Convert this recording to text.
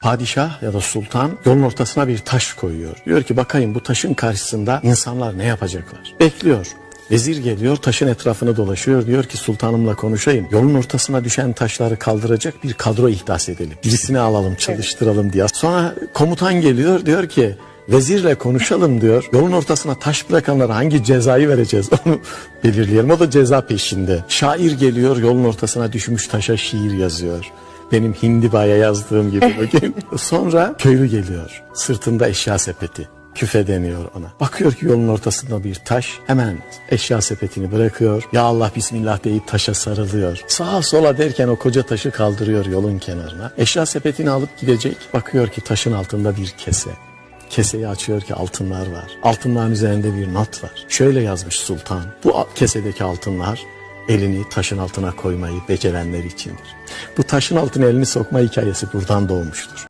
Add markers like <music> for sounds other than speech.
Padişah ya da sultan yolun ortasına bir taş koyuyor. Diyor ki bakayım bu taşın karşısında insanlar ne yapacaklar? Bekliyor. Vezir geliyor taşın etrafını dolaşıyor diyor ki sultanımla konuşayım. Yolun ortasına düşen taşları kaldıracak bir kadro ihdas edelim. Birisini alalım çalıştıralım diye. Sonra komutan geliyor diyor ki vezirle konuşalım diyor. Yolun ortasına taş bırakanlara hangi cezayı vereceğiz <laughs> onu belirleyelim. O da ceza peşinde. Şair geliyor yolun ortasına düşmüş taşa şiir yazıyor. Benim Hindiba'ya yazdığım gibi <laughs> bugün. Sonra köylü geliyor. Sırtında eşya sepeti. Küfe deniyor ona. Bakıyor ki yolun ortasında bir taş. Hemen eşya sepetini bırakıyor. Ya Allah bismillah deyip taşa sarılıyor. Sağa sola derken o koca taşı kaldırıyor yolun kenarına. Eşya sepetini alıp gidecek. Bakıyor ki taşın altında bir kese. Keseyi açıyor ki altınlar var. Altınların üzerinde bir not var. Şöyle yazmış sultan. Bu kesedeki altınlar elini taşın altına koymayı becerenler içindir. Bu taşın altına elini sokma hikayesi buradan doğmuştur.